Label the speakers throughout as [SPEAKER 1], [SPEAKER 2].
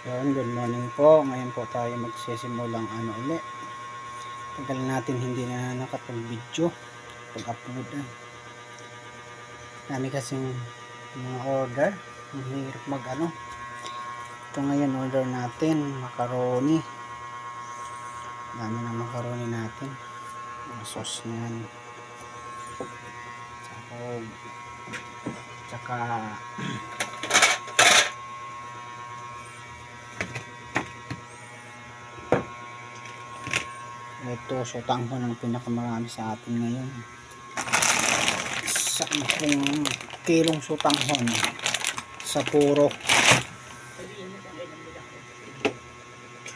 [SPEAKER 1] Yun, good morning po. Ngayon po tayo magsisimulang ano uli. Tagal natin hindi na nakapag-video. Pag-upload na. Dami kasing mga order. Ang hirap mag ano. Ito ngayon order natin. Macaroni. Dami na macaroni natin. Ang sauce na yan. Tsaka, tsaka Ito, sutang ko ng pinakamarami sa atin ngayon. Sa kung kilong sutang hon sa puro.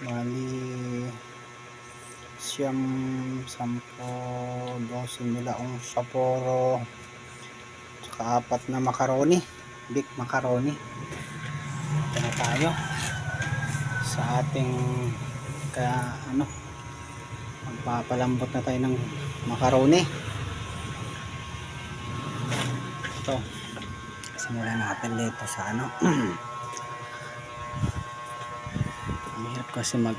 [SPEAKER 1] Bali, siyam, sampo, dosin nilaong sa puro. Saka apat na macaroni. Big macaroni. Ito na tayo. Sa ating ka, ano, magpapalambot na tayo ng macaroni. Ito. Simulan natin dito sa ano. Ang hirap kasi mag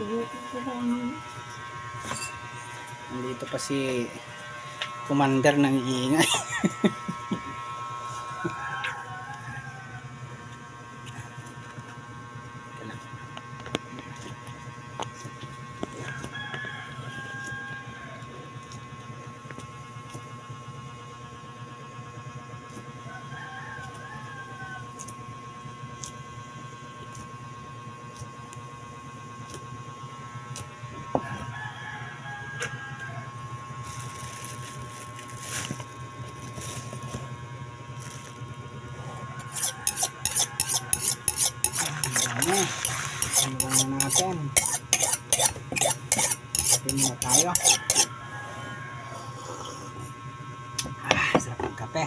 [SPEAKER 1] nandito pa si commander ng iingay Ito lang. Ano? Ano na natin? Kape muna tayo. Ah, sarap ng kape.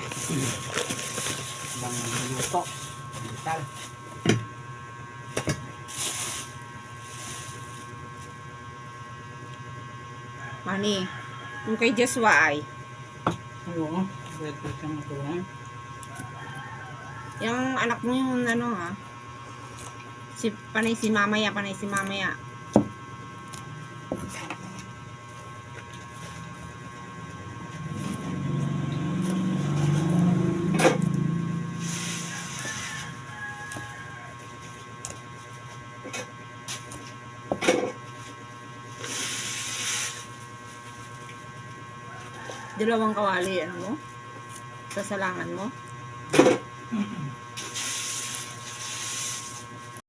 [SPEAKER 1] Ibang luto. Vital.
[SPEAKER 2] Mani, yung kay Joshua ay,
[SPEAKER 1] Oo. Pwede siyang matuhan.
[SPEAKER 2] yung anak mo yung ano ha, si, panay si mamaya, panay si mamaya. Dalawang kawali, ano mo? Sasalangan mo?